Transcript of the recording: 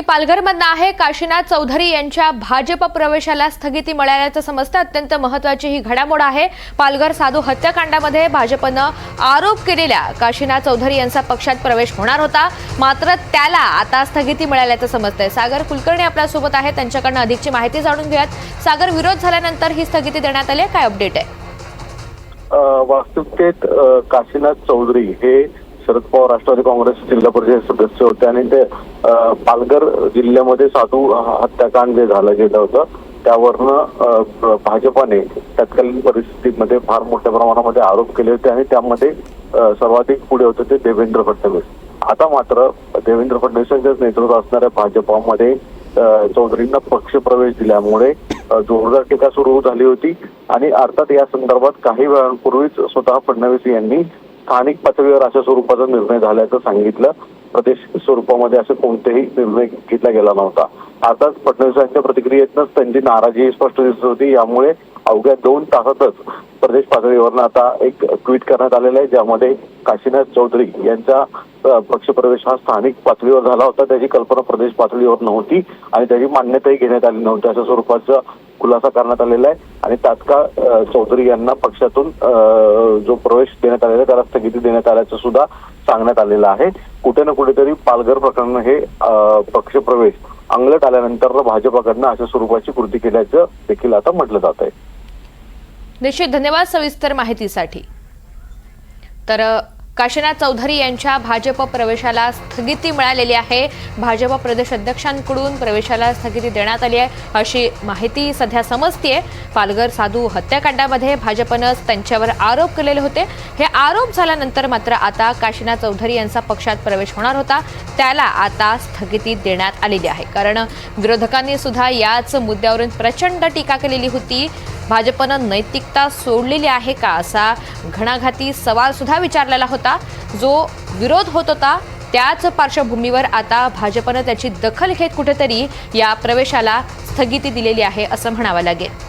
पालघरमधनं आहे काशीनाथ चौधरी यांच्या भाजप प्रवेशाला स्थगिती मिळाल्याचं समजतं. अत्यंत महत्वाची ही घडामोड आहे. पालघर साधू हत्याकांडामध्ये भाजपनं आरोप केलेल्या काशीनाथ चौधरी यांचा पक्षात प्रवेश होणार होता. मात्र त्याला आता स्थगिती मिळाल्याचं समजतंय. सागर कुलकर्णी आपल्यासोबत आहे त्यांच्याकडनं अधिकची माहिती जाणून घेऊयात. सागर विरोध झाल्यानंतर ही स्थगिती देण्यात आली काय अपडेट आहे? वास्तविकतेत काशीनाथ चौधरी हे शरद पवार राष्ट्रवादी काँग्रेस जिल्हा परिषद सदस्य होते आणि ते पालघर जिल्ह्यामध्ये साधू हत्याकांड जे झालं गेलं होतं त्यावरनं भाजपाने तत्कालीन परिस्थितीमध्ये फार मोठ्या प्रमाणामध्ये आरोप केले होते आणि त्यामध्ये सर्वाधिक पुढे होते ते देवेंद्र फडणवीस. आता मात्र देवेंद्र फडणवीसांच्याच नेतृत्व असणाऱ्या भाजपामध्ये चौधरींना पक्षप्रवेश दिल्यामुळे जोरदार टीका सुरू झाली होती आणि अर्थात या संदर्भात काही वेळांपूर्वीच स्वतः फडणवीस यांनी स्थानिक पातळीवर अशा स्वरूपाचा निर्णय झाल्याचं सांगितलं. प्रदेश स्वरूपामध्ये असे कोणतेही निर्णय घेतला गेला नव्हता. आताच फडणवीसांच्या प्रतिक्रियेतनंच त्यांची नाराजी स्पष्ट दिसत होती. यामुळे अवघ्या दोन तासातच प्रदेश पातळीवरनं आता एक ट्विट करण्यात आलेलं आहे ज्यामध्ये काशीनाथ चौधरी यांच्या पक्षप्रवेश हा स्थानिक पातळीवर झाला होता. त्याची कल्पना प्रदेश पातळीवर नव्हती आणि त्याची मान्यताही घेण्यात आली नव्हती. अशा स्वरूपाचा खुलासा करण्यात आलेला आहे. आणि तात्काळ चौधरी यांना पक्षातून जो प्रवेश देण्यात आलेला आहे त्याला स्थगिती देण्यात आल्याचं सुद्धा सांगण्यात आलेलं आहे. कुठे ना कुठेतरी पालघर प्रकरण हे पक्षप्रवेश अंगलट आल्यानंतर भाजपाकडनं अशा स्वरूपाची कृती केल्याचं देखील आता म्हटलं जात आहे. निश्चित. धन्यवाद सविस्तर माहितीसाठी. तर काशीनाथ चौधरी यांच्या भाजप प्रवेशाला स्थगिती मिळालेली आहे. भाजप प्रदेश अध्यक्षांकडून प्रवेशाला स्थगिती देण्यात आली आहे. अशी माहिती सध्या समजतीये. पालघर साधू हत्याकांडामध्ये भाजपनं त्यांच्यावर आरोप केलेले होते. हे आरोप झाल्यानंतर मात्र आता काशीनाथ चौधरी यांचा पक्षात प्रवेश होणार होता. त्याला आता स्थगिती देण्यात आलेली आहे. कारण विरोधकांनी सुद्धा याच मुद्द्यावरून प्रचंड टीका केलेली होती. भाजपनं नैतिकता सोडलेली आहे का असा घणाघाती सवाल सुद्धा विचारलेला होता. जो विरोध होत होता त्याच पार्श्वभूमीवर आता भाजपनं त्याची दखल घेत कुठेतरी या प्रवेशाला स्थगिती दिलेली आहे असं म्हणावं लागेल.